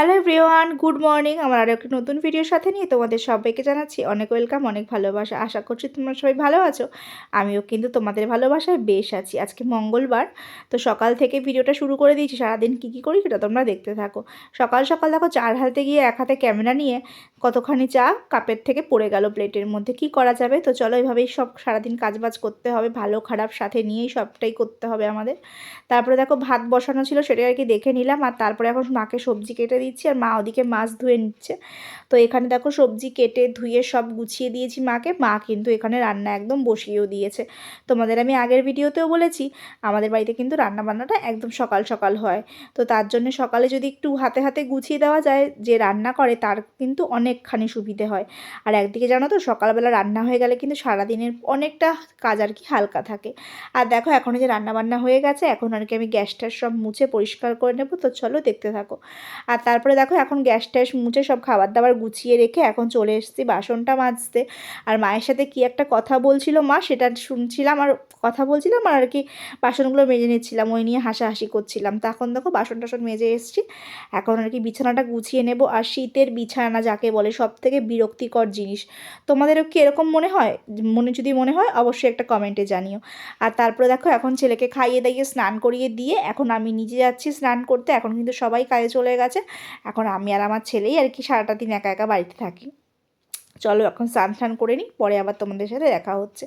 Hello everyone good morning আমার আরও একটি নতুন ভিডিওর সাথে নিয়ে তোমাদের সবাইকে জানাচ্ছি অনেক ওয়েলকাম অনেক ভালোবাসা। আশা করছি তোমরা সবাই ভালো আছো। আমিও কিন্তু তোমাদের ভালোবাসায় বেশ আছি। আজকে মঙ্গলবার, তো সকাল থেকে ভিডিওটা শুরু করে দিয়েছি। সারাদিন কী কী করি সেটা তোমরা দেখতে থাকো। সকাল সকাল দেখো, চার ঢালতে গিয়ে এক হাতে ক্যামেরা নিয়ে কতখানি চা কাপের থেকে পড়ে গেল প্লেটের মধ্যে। কি করা যাবে? তো চলো এইভাবেই সব সারাদিন কাজবাজ করতে হবে। ভালো, খারাপ, সাথে নিয়েই সবটাই করতে হবে আমাদের। তারপরে দেখো ভাত বসানো ছিল, সেটাই আর কি দেখে নিলাম। আর তারপরে এখন মাকে সবজি কেটে দিচ্ছি আর মা ওদিকে মাছ ধুয়ে নিচ্ছে। তো এখানে দেখো সবজি কেটে ধুয়ে সব গুছিয়ে দিয়েছি মাকে। মা কিন্তু এখানে রান্না একদম বসিয়েও দিয়েছে। তোমাদের আমি আগের ভিডিওতেও বলেছি, আমাদের বাড়িতে কিন্তু রান্না বান্নাটা একদম সকাল সকাল হয়। তো তার জন্য সকালে যদি একটু হাতে হাতে গুছিয়ে দেওয়া যায়, যে রান্না করে তার কিন্তু অনেকখানি সুবিধে হয়। আর একদিকে জানো তো সকালবেলা রান্না হয়ে গেলে কিন্তু সারাদিনের অনেকটা কাজ আর কি হালকা থাকে। আর দেখো এখন যে রান্না বান্না হয়ে গেছে, এখন আর কি আমি গ্যাসটা সব মুছে পরিষ্কার করে নেব। তো চলো দেখতে থাকো। আর তারপরে দেখো এখন গ্যাস ট্যাস মুছে সব খাবার দাবার গুছিয়ে রেখে এখন চলে এসেছি বাসনটা মাজতে। আর মায়ের সাথে কি একটা কথা বলছিল মা, সেটা শুনছিলাম আর কথা বলছিলাম আর কি বাসনগুলো মেজে নিচ্ছিলাম, ওই নিয়ে হাসাহাসি করছিলাম। তখন দেখো বাসন টাসন মেজে এসেছি, এখন আর কি বিছানাটা গুছিয়ে নেব। আর শীতের বিছানা যাকে বলে সব থেকে বিরক্তিকর জিনিস, তোমাদেরও কি এরকম মনে হয়? মনে যদি মনে হয় অবশ্যই একটা কমেন্টে জানিও। আর তারপরে দেখো এখন ছেলেকে খাইয়ে দাইয়ে স্নান করিয়ে দিয়ে এখন আমি নিজে যাচ্ছি স্নান করতে, এখন কিন্তু সবাই কাজে চলে গেছে। এখন আমি আর আমার ছেলেই আর কি সারাটা দিন একা একা বাড়িতে থাকি। চলো এখন স্নান স্নান করে নিই, পরে আবার তোমাদের সাথে দেখা হচ্ছে।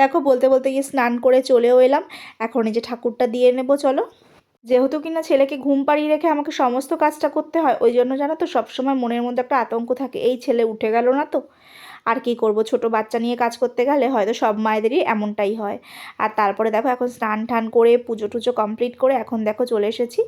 দেখো, বলতে বলতে গিয়ে স্নান করে চলেও এলাম। এখন এই যে ঠাকুরটা দিয়ে নেব, চলো। যেহেতু কিনা ছেলেকে ঘুম পাড়িয়ে রেখে আমাকে সমস্ত কাজটা করতে হয়, ওই জন্য জানো তো, সবসময় মনের মধ্যে একটা আতঙ্ক থাকে, এই ছেলে উঠে গেল না তো। আর কি করব, ছোট বাচ্চা নিয়ে কাজ করতে গেলে হয়তো সব মায়েদেরই এমনটাই হয়। আর তারপরে দেখো, এখন স্নান টান করে পুজো টুজো কমপ্লিট করে এখন দেখো চলে এসেছি,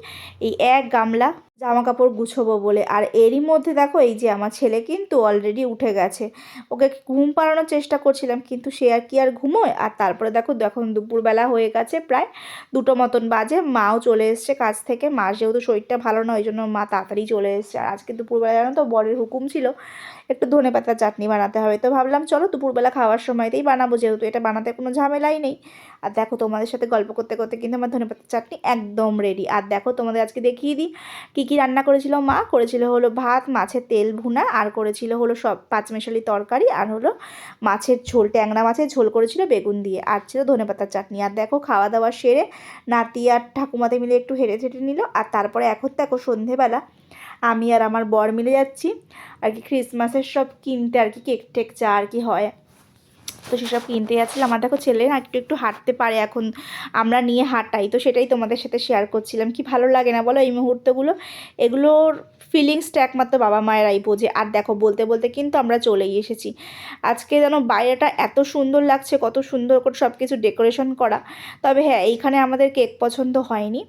এই এক গামলা জামা কাপড় গুছোবো বলে। আর এরই মধ্যে দেখো, এই যে আমার ছেলে কিন্তু অলরেডি উঠে গেছে। ওকে ঘুম পাড়ানোর চেষ্টা করছিলাম, কিন্তু সে আর কি আর ঘুমোয়? আর তারপরে দেখো এখন দুপুরবেলা হয়ে গেছে প্রায় দুটো মতন বাজে, মাও চলে এসছে কাজ থেকে। মার যেহেতু শরীরটা ভালো না ওই জন্য মা তাড়াতাড়ি চলে এসছে। আর আজকে দুপুরবেলা জানো তো, বরের হুকুম ছিল, একটু ধনে পাতার চাটনি বানাতে হবে। তো ভাবলাম, চলো দুপুরবেলা খাওয়ার সময়তেই বানাবো, যেহেতু এটা বানাতে কোনো ঝামেলাই নেই। আর দেখো, তোমাদের সাথে গল্প করতে করতে কিন্তু আমার ধনে পাতার চাটনি একদম রেডি আর দেখো, তোমাদের আজকে দেখিয়ে দিই কী কী রান্না করেছিল মা? করেছিল হলো ভাত, মাছের তেল ভুনা, আর করেছিল হলো সব পাঁচমেশালি তরকারি, আর হলো মাছের ঝোল, ট্যাংরা মাছের ঝোল করেছিল বেগুন দিয়ে, আর ছিল ধনে পাতার চাটনি। আর দেখো খাওয়া দাওয়া সেরে নাতি আর ঠাকুমাতে মিলে একটু হেঁটে ঠেটে নিল, আর তারপরে এখন দেখো সন্ধেবেলা, আমি আর আমার বর মিলে যাচ্ছি, আর কি ক্রিসমাসের সব কিনতে, আর কি কেক টেক চা আর কি হয়। তো সেসব কিনতে যাচ্ছিলাম। আমার দেখো ছেলে না একটু একটু হাঁটতে পারে এখন। আমরা নিয়ে হাঁটাই। তো সেটাই তোমাদের সাথে শেয়ার করছিলাম। কি ভালো লাগে না বলো এই মুহূর্তগুলো? এগুলোর ফিলিংসটা একমাত্র বাবা মায়েরাই বোঝে। আর দেখো, বলতে বলতে কিন্তু আমরা চলেই এসেছি। আজকে যেন বাইরেটা এত সুন্দর লাগছে, কত সুন্দর করে সব কিছু ডেকোরেশন করা। তবে হ্যাঁ এইখানে আমাদের কেক পছন্দ হয়নি।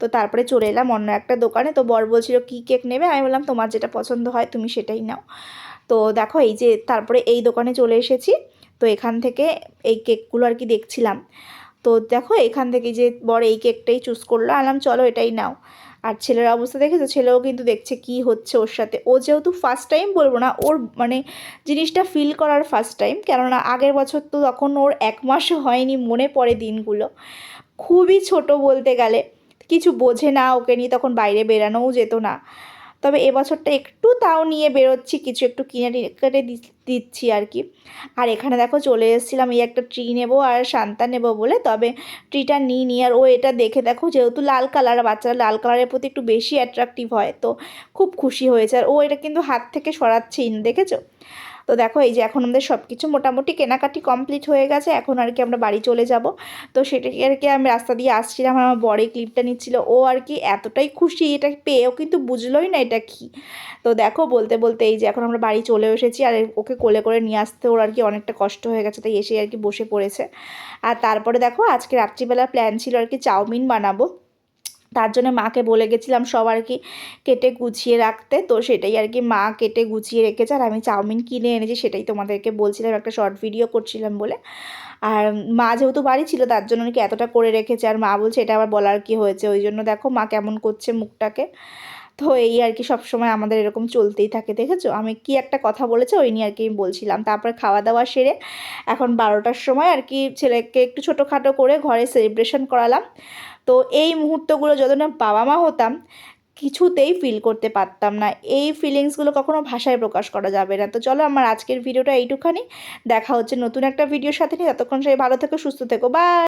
তো তারপরে চলে এলাম অন্য একটা দোকানে। তো বর বলছিল, কী কেক নেবে? আমি বললাম, তোমার যেটা পছন্দ হয় তুমি সেটাই নাও। তো দেখো, এই যে তারপরে এই দোকানে চলে এসেছি। তো এখান থেকে এই কেকগুলো আর কি দেখছিলাম। তো দেখো এখান থেকে যে বড় এই কেকটাই চুজ করল, আলাম চলো এটাই নাও। আর ছেলের অবস্থা দেখেছ? ছেলেও কিন্তু দেখছে কি হচ্ছে ওর সাথে। ও যেহেতু ফার্স্ট টাইম বলব না, ওর মানে জিনিসটা ফিল করার ফার্স্ট টাইম কেননা আগের বছর তো তখন ওর এক মাসও হয়নি, মনে পড়ে দিনগুলো। খুবই ছোট বলতে গেলে। কিছু বোঝে না ওকে নিয়ে, তখন বাইরে বেরানোও যেত না। তবে এবছরটা একটু তাও নিয়ে বেরোচ্ছি, কিছু একটু কিনে কেটে দিচ্ছি আর কি। আর এখানে দেখো চলে এসেছিলাম, এই একটা ট্রি নেব আর শান্তা নেব বলে, তবে ট্রিটা নিই নি আর ও এটা দেখে দেখো যেহেতু লাল কালার বাচ্চারা লাল কালারের প্রতি একটু বেশি অ্যাট্রাক্টিভ হয়, তো খুব খুশি হয়েছে। আর ও এটা কিন্তু হাত থেকে সরাচ্ছেই না, দেখেছ? তো দেখো, এই যে এখন আমাদের সব কিছু মোটামুটি কেনাকাটি কমপ্লিট হয়ে গেছে, এখন আর কি আমরা বাড়ি চলে যাব। তো সেটাকে আর কি আমি রাস্তা দিয়ে আসছিলাম, আমার বড় ক্লিপটা নিচ্ছিল, ও আর কি এতটাই খুশি, এটা পেয়েও কিন্তু বুঝলোই না এটা কি। তো দেখো, বলতে বলতে এই যে এখন আমরা বাড়ি চলে এসেছি, আর ওকে কোলে করে নিয়ে আসতে ওর আর কি অনেকটা কষ্ট হয়ে গেছে, তাই এসে আর কি বসে পড়েছে। আর তারপরে দেখো, আজকে রাত্রিবেলা প্ল্যান ছিল আর কি চাউমিন বানাবো। তার জন্য মাকে বলে গেছিলাম সব আর কি কেটে গুছিয়ে রাখতে। তো সেটাই আর কি মা কেটে গুছিয়ে রেখেছে আর আমি চাউমিন কিনে এনেছি সেটাই তোমাদেরকে বলছিলাম, একটা শর্ট ভিডিও করছিলাম বলে। আর মা যেহেতু বাড়ি ছিল তার জন্য নাকি এতটা করে রেখেছে। আর মা বলছে এটা আবার বলার কি হয়েছে? ওই জন্য দেখো মা কেমন করছে মুখটাকে। তো এই আর কি সবসময় আমাদের এরকম চলতেই থাকে, দেখেছ? আমি কি একটা কথা বলেছে ওই নিয়ে আর কি আমি বলছিলাম। তারপর খাওয়া দাওয়া সেরে এখন বারোটার সময় আর কি ছেলেকে একটু ছোটোখাটো করে ঘরে সেলিব্রেশন করালাম। তো এই মুহূর্তগুলো যত না বাবা মা হতাম, কিছুতেই ফিল করতে পারতাম না। এই ফিলিংসগুলো কখনো ভাষায় প্রকাশ করা যাবে না। তো চলো আমার আজকের ভিডিওটা এইটুখানি। দেখা হচ্ছে নতুন একটা ভিডিওর সাথে নিয়ে। ততক্ষণ সবাই ভালো থেকো, সুস্থ থেকো। বাই